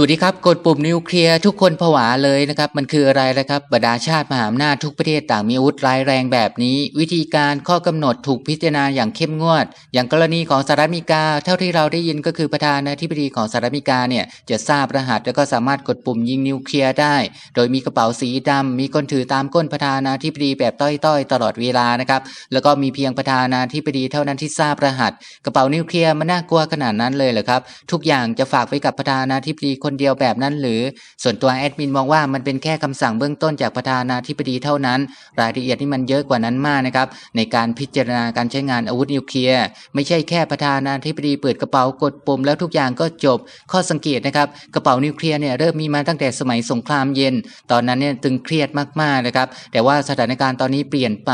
สวัสดีครับกดปุ่มนิวเคลียร์ทุกคนผวาเลยนะครับมันคืออะไรนะครับบรรดาชาติมหาอำนาจทุกประเทศต่างมีอาวุธร้ายแรงแบบนี้ วิธีการข้อกำหนดถูกพิจารณาอย่างเข้มงวด อย่างกรณีของสหรัฐอเมริกา เท่าที่เราได้ยินก็คือประธานาธิบดีของสหรัฐอเมริกาเนี่ยจะทราบรหัสแล้วก็สามารถกดปุ่มยิงนิวเคลียร์ได้ โดยมีกระเป๋าสีดำมีคนถือตามก้นประธานาธิบดีแบบต้อยๆ ตลอดเวลานะครับแล้วก็มีเพียงประธานาธิบดีเท่านั้นที่ทราบรหัส กระเป๋านิวเคลียร์มันน่ากลัวขนาดนั้นเลยเหรอครับทุกอย่างจะฝากไว้กับประธานาธิบดีคนนเดียวแบบนั้นหรือ ส่วนตัวแอดมินมองว่ามันเป็นแค่คำสั่งเบื้องต้นจากประธานาธิบดีเท่านั้น รายละเอียดนี่มันเยอะกว่านั้นมากนะครับในการพิจารณาการใช้งานอาวุธนิวเคลียร์ไม่ใช่แค่ประธานาธิบดีเปิดกระเป๋ากดปุ่มแล้วทุกอย่างก็จบข้อสังเกตนะครับกระเป๋านิวเคลียร์เนี่ยเริ่มมีมาตั้งแต่สมัยสงครามเย็น ตอนนั้นเนี่ยตึงเครียดมากๆนะครับแต่ว่าสถานการณ์ตอนนี้เปลี่ยนไป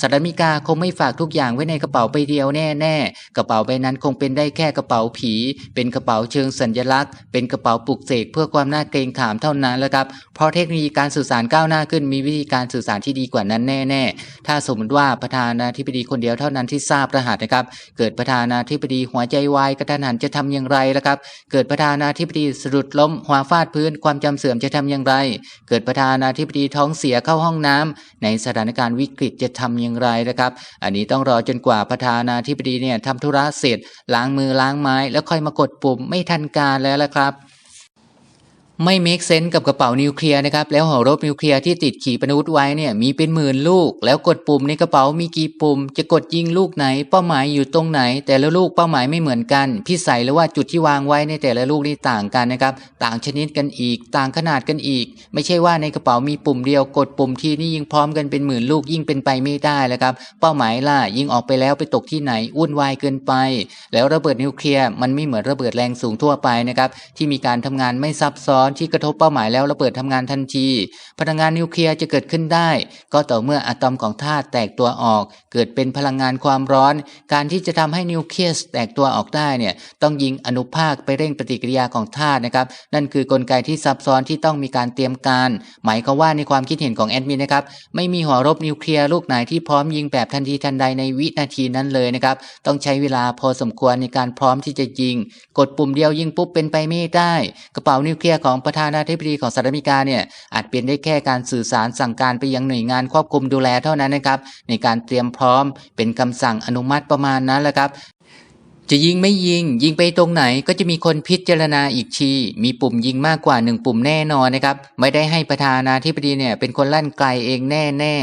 สหรัฐอเมริกาคงไม่ฝากทุกอย่างไว้ในกระเป๋าใบเดียวแน่ๆกระเป๋าใบนั้นคงเป็นได้แค่กระเป๋าผี เป็นกระเป๋าเชิงสัญลักษณ์ เป็นกระเป๋าปลุกเสกเพื่อความน่าเกรงขามเท่านั้นแหละครับ เพราะเทคโนโลยีการสื่อสารก้าวหน้าขึ้นมีวิธีการสื่อสารที่ดีกว่านั้นแน่ๆ ถ้าสมมติว่าประธานาธิบดีคนเดียวเท่านั้นที่ทราบรหัสนะครับ เกิดประธานาธิบดีหัวใจวายกระทันหันจะทำอย่างไรล่ะครับ เกิดประธานาธิบดีสะดุดล้มหัวฟาดพื้น ความจำเสื่อมจะทำอย่างไร เกิดประธานาธิบดีท้องเสียเข้าห้องน้ำในสถานการณ์วิกฤตจะทำอย่างไรนะครับ อันนี้ต้องรอจนกว่าประธานาธิบดีเนี่ยทำธุระเสร็จล้างมือล้างไม้ แล้วค่อยมากดปุ่มไม่ทันการแล้วละครับ ไม่เมคเซน s ์กับกระเป๋านิวเคลียร์นะครับ แล้วหอรบนิวเคลียร์ที่ติดขีปนาวุธไว้เนี่ยมีเป็นหมื่นลูก แล้วกดปุ่มในกระเป๋ามีกี่ปุ่ม จะกดยิงลูกไหน เป้าหมายอยู่ตรงไหน แต่ละลูกเป้าหมายไม่เหมือนกันพิสัยหรือว่าจุดที่วางไว้ในแต่ละลูกนี่ต่างกันนะครับ ต่างชนิดกันอีก ต่างขนาดกันอีก ไม่ใช่ว่าในกระเป๋ามีปุ่มเดียว กดปุ่มทีนี่ยิงพร้อมกันเป็นหมื่นลูกยิ่งเป็นไปไม่ได้แล้วครับ เป้าหมายล่ะยิงออกไปแล้วไปตกที่ไหนวุ่นวายเกินไป แล้วระเบิดนิวเคลียร์มันไม่เหมือนระเบิดแรงสูงทั่วไปนะครับที่มีการทำงานไม่ซับซ้อนที่กระทบเป้าหมายแล้วระเบิดทำงานทันที พลังงานนิวเคลียร์จะเกิดขึ้นได้ ก็ต่อเมื่ออะตอมของธาตุแตกตัวออก เกิดเป็นพลังงานความร้อน การที่จะทำให้นิวเคลียสแตกตัวออกได้เนี่ยต้องยิงอนุภาคไปเร่งปฏิกิริยาของธาตุนะครับนั่นคือกลไกที่ซับซ้อนที่ต้องมีการเตรียมการ หมายความว่าในความคิดเห็นของแอดมินนะครับไม่มีหัวรบนิวเคลียร์ลูกไหนที่พร้อมยิงแบบทันทีทันใดในวินาทีนั้นเลยนะครับต้องใช้เวลาพอสมควรในการพร้อมที่จะยิง กดปุ่มเดียวยิงปุ๊บเป็นไปไม่ได้ กระเป๋านิวเคลียร์ของประธานาธิบดีของสหรัฐอเมริกาเนี่ยอาจเป็นได้แค่การสื่อสารสั่งการไปยังหน่วยงานควบคุมดูแลเท่านั้นนะครับ ในการเตรียมพร้อมเป็นคำสั่งอนุมัติประมาณนั้นแหละครับจะยิงไม่ยิง ยิงไปตรงไหนก็จะมีคนพิจารณาอีกที มีปุ่มยิงมากกว่าหนึ่งปุ่มแน่นอนนะครับ ไม่ได้ให้ประธานาธิบดีเนี่ยเป็นคนลั่นไกลเองแน่แน่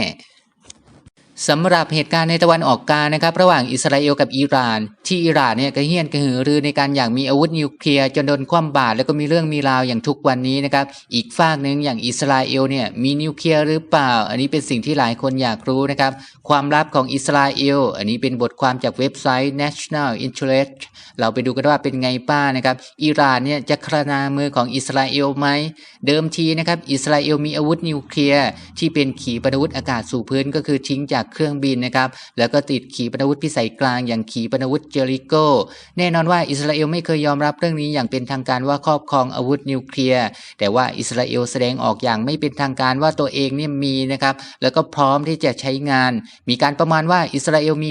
สำหรับเหตุการณ์ในตะวันออกกลางนะครับ ระหว่างอิสราเอลกับอิหร่าน ที่อิหร่านเนี่ยกระเฮี้ยนกระหือรือในการอยากมีอาวุธนิวเคลียร์จนโดนคว่ำบาตรแล้วก็มีเรื่องมีราวอย่างทุกวันนี้นะครับ อีกฝากหนึ่งอย่างอิสราเอลเนี่ยมีนิวเคลียร์หรือเปล่า อันนี้เป็นสิ่งที่หลายคนอยากรู้นะครับ ความลับของอิสราเอลอันนี้เป็นบทความจากเว็บไซต์ National Interest เราไปดูกันว่าเป็นไงป้านะครับอิหร่านเนี่ยจะครนามือของอิสราเอลไหมเดิมทีนะครับอิสราเอลมีอาวุธนิวเคลียร์ที่เป็นขีปนาวุธอากาศสู่พื้นก็คือทิ้งจากเครื่องบินนะครับแล้วก็ติดขีปนาวุธพิสัยกลางอย่างขีปนาวุธเจอริโก แน่นอนว่าอิสราเอลไม่เคยยอมรับเรื่องนี้อย่างเป็นทางการว่าครอบครองอาวุธนิวเคลียร์แต่ว่าอิสราเอลแสดงออกอย่างไม่เป็นทางการว่าตัวเองเนี่ยมีนะครับแล้วก็พร้อมที่จะใช้งาน มีการประมาณว่าอิสราเอลมี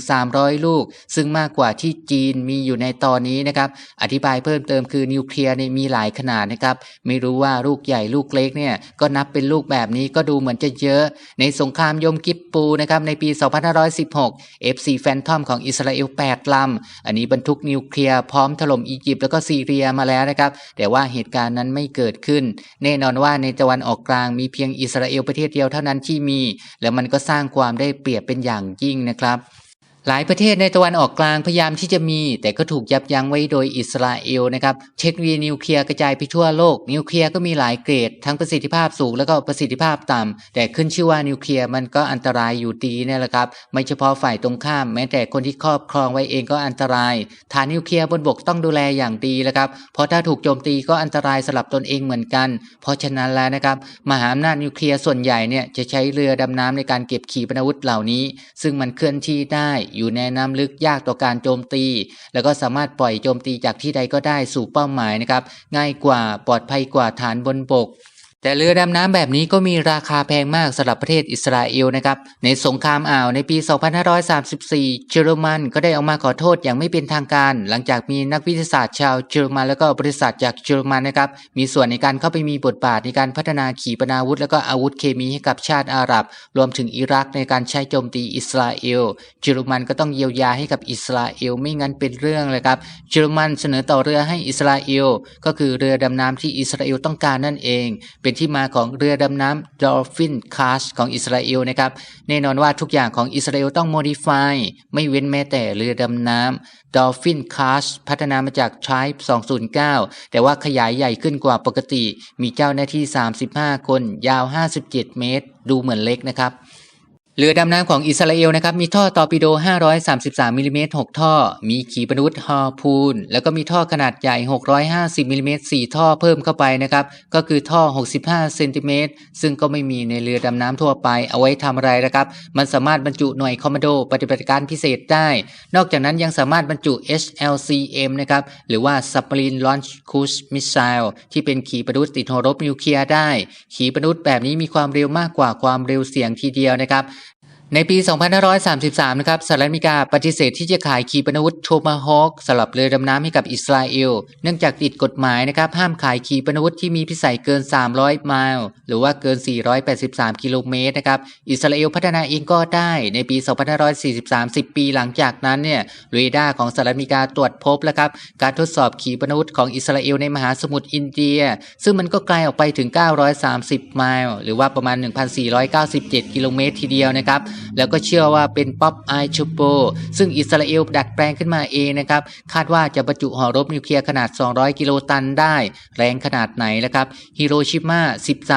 80-300 ลูก ซึ่งมากกว่าที่จีนมีอยู่ในตอนนี้นะครับอธิบายเพิ่มเติมคือนิวเคลียร์เนี่ยมีหลายขนาดนะครับไม่รู้ว่าลูกใหญ่ลูกเล็กเนี่ยก็นับเป็นลูกแบบนี้ก็ดูเหมือนจะเยอะ ในสงครามยมกิปปูนะครับในปี 2516 FC Phantom ของอิสราเอล 8 ลำ อันนี้บรรทุกนิวเคลียร์พร้อมถล่มอียิปต์แล้วก็ซีเรียมาแล้วนะครับ แต่ว่าเหตุการณ์นั้นไม่เกิดขึ้น แน่นอนว่าในตะวันออกกลางมีเพียงอิสราเอลประเทศเดียวเท่านั้นที่มี แล้วมันก็สร้างความได้เปรียบเป็นอย่างยิ่งนะครับ หลายประเทศในตะวันออกกลางพยายามที่จะมี แต่ก็ถูกยับยั้งไว้โดยอิสราเอลนะครับเทคโนโลยีนิวเคลียร์กระจายไปทั่วโลก นิวเคลียร์ก็มีหลายเกรด ทั้งประสิทธิภาพสูงแล้วก็ประสิทธิภาพต่ำแต่ขึ้นชื่อว่านิวเคลียร์มันก็อันตรายอยู่ดีนี่แหละครับ ไม่เฉพาะฝ่ายตรงข้าม แม้แต่คนที่ครอบครองไว้เองก็อันตราย ฐานนิวเคลียร์บนบกต้องดูแลอย่างดีแล้วครับเพราะถ้าถูกโจมตีก็อันตรายสำหรับตนเองเหมือนกัน เพราะฉะนั้นแล้วนะครับมหาอำนาจนิวเคลียร์ส่วนใหญ่เนี่ยจะใช้เรือดำน้ำในการเก็บขีปนาวุธเหล่านี้ ซึ่งมันเคลื่อนที่ได้อยู่ในน้ำลึกยากต่อการโจมตี แล้วก็สามารถปล่อยโจมตีจากที่ใดก็ได้สู่เป้าหมายนะครับ ง่ายกว่าปลอดภัยกว่าฐานบนบก แต่เรือดำน้ำแบบนี้ก็มีราคาแพงมากสำหรับประเทศอิสราเอลนะครับ ในสงครามอ่าวในปี 2534 เยอรมันก็ได้ออกมาขอโทษอย่างไม่เป็นทางการ หลังจากมีนักวิทยาศาสตร์ชาวเยอรมันแล้วก็บริษัทจากเยอรมันนะครับ มีส่วนในการเข้าไปมีบทบาทในการพัฒนาขีปนาวุธ แล้วก็อาวุธเคมีให้กับชาติอาหรับ รวมถึงอิรักในการใช้โจมตีอิสราเอล เยอรมันก็ต้องเยียวยาให้กับอิสราเอลไม่งั้นเป็นเรื่องเลยครับ เยอรมันเสนอต่อเรือให้อิสราเอล ก็คือเรือดำน้ำที่อิสราเอลต้องการนั่นเอง เป็นที่มาของเรือดำน้ำดอลฟินคาสของอิสราเอลนะครับ แน่นอนว่าทุกอย่างของอิสราเอลต้องโมดิฟายไม่เว้นแม้แต่เรือดำน้ำดอลฟินคาสพัฒนามาจาก Type 209 แต่ว่าขยายใหญ่ขึ้นกว่าปกติ มีเจ้าหน้าที่ 35 คน ยาว 57 เมตร ดูเหมือนเล็กนะครับ เรือดำน้ำของอิสราเอลนะครับมีท่อตอร์ปิโด 533มิลลิเมตร6ท่อ มีขีปนาวุธฮอร์พูน แล้วก็มีท่อขนาดใหญ่ 650มิลลิเมตร4ท่อเพิ่มเข้าไปนะครับก็คือท่อ 65เซนติเมตรซึ่งก็ไม่มีในเรือดำน้ำทั่วไปเอาไว้ทำอะไรนะครับ มันสามารถบรรจุหน่วยคอมมานโดปฏิบัติการพิเศษได้ นอกจากนั้นยังสามารถบรรจุ HLCM นะครับหรือว่า Submarine Launch Cruise Missile ที่เป็นขีปนาวุธติดหัวรบนิวเคลียร์ได้ ขีปนาวุธแบบนี้มีความเร็วมากกว่าความเร็วเสียงทีเดียวนะครับ ในปี 2533 นะครับสหรัฐอเมริกาปฏิเสธที่จะขายขีปนาวุธโทมาฮอคสำหรับเรือดำน้ำให้กับอิสราเอล เนื่องจากติดกฎหมายนะครับ ห้ามขายขีปนาวุธที่มีพิสัยเกิน 300 ไมล์ หรือว่าเกิน 483 กิโลเมตรนะครับ อิสราเอลพัฒนาเองก็ได้ ในปี 2543 10 ปีหลังจากนั้นเนี่ยเรดาร์ของสหรัฐอเมริกาตรวจพบแล้วครับ การทดสอบขีปนาวุธของอิสราเอลในมหาสมุทรอินเดีย ซึ่งมันก็ไกลออกไปถึง 930 ไมล์ หรือว่าประมาณ 1,497 กิโลเมตรทีเดียวนะครับแล้วก็เชื่อว่าเป็นป๊อปไอชูโป ซึ่งอิสราเอลดัดแปลงขึ้นมาเองนะครับ คาดว่าจะบรรจุหอรบนิวเคลียร์ขนาด 200 กิโลตันได้ แรงขนาดไหนนะครับฮิโรชิมา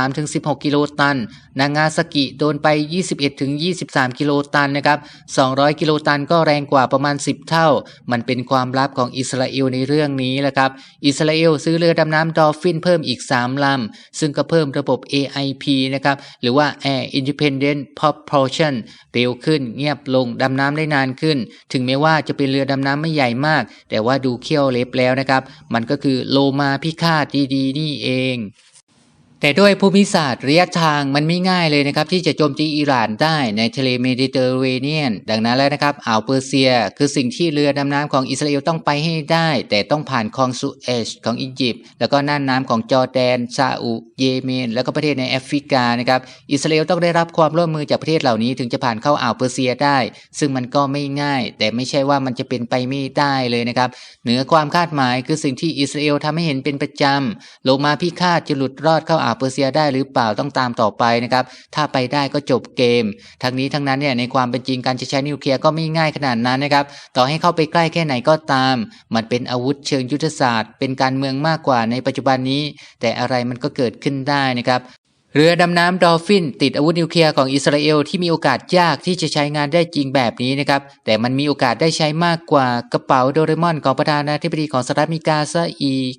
13-16 กิโลตัน นางาซากิโดนไป 21-23 กิโลตันนะครับ 200 กิโลตันก็แรงกว่าประมาณ 10 เท่า มันเป็นความลับของอิสราเอลในเรื่องนี้แหละครับ อิสราเอลซื้อเรือดำน้ำดอลฟินเพิ่มอีก 3 ลำ ซึ่งก็เพิ่มระบบ AIP นะครับ หรือว่า Air Independent Propulsion เร็วขึ้นเงียบลง ดำน้ำได้นานขึ้น ถึงแม้ว่าจะเป็นเรือดำน้ำไม่ใหญ่มาก แต่ว่าดูเขี้ยวเล็บแล้วนะครับ มันก็คือโลมาพิฆาตดีๆนี่เอง แต่ด้วยภูมิศาสตร์ระยะทางมันไม่ง่ายเลยนะครับ ที่จะโจมตีอิหร่านได้ในทะเลเมดิเตอร์เรเนียน ดังนั้นแล้วนะครับอ่าวเปอร์เซีย คือสิ่งที่เรือดำน้ำของอิสราเอลต้องไปให้ได้ แต่ต้องผ่านคลองสุเอชของอียิปต์แล้วก็น่านน้ำของจอร์แดนซาอุเยเมน แล้วก็ประเทศในแอฟริกานะครับอิสราเอลต้องได้รับความร่วมมือจากประเทศเหล่านี้ ถึงจะผ่านเข้าอ่าวเปอร์เซียได้ ซึ่งมันก็ไม่ง่าย แต่ไม่ใช่ว่ามันจะเป็นไปไม่ได้เลยนะครับเหนือความคาดหมายคือสิ่งที่อิสราเอลทำให้เห็นเป็นประจำโลมาพิฆาตจะหลุดรอดเข้าอาเปอร์เซียได้หรือเปล่าต้องตามต่อไปนะครับถ้าไปได้ก็จบเกม ทั้งนี้ทั้งนั้นเนี่ยในความเป็นจริงการจะใช้นิวเคลียร์ก็ไม่ง่ายขนาดนั้นนะครับต่อให้เข้าไปใกล้แค่ไหนก็ตาม มันเป็นอาวุธเชิงยุทธศาสตร์ เป็นการเมืองมากกว่าในปัจจุบันนี้ แต่อะไรมันก็เกิดขึ้นได้นะครับเรือดำน้ำดอลฟินติดอาวุธนิวเคลียร์ของอิสราเอลที่มีโอกาสยากที่จะใช้งานได้จริงแบบนี้นะครับ แต่มันมีโอกาสได้ใช้มากกว่ากระเป๋าโดเรมอนของประธานาธิบดีของสหรัฐอเมริกาซะอีก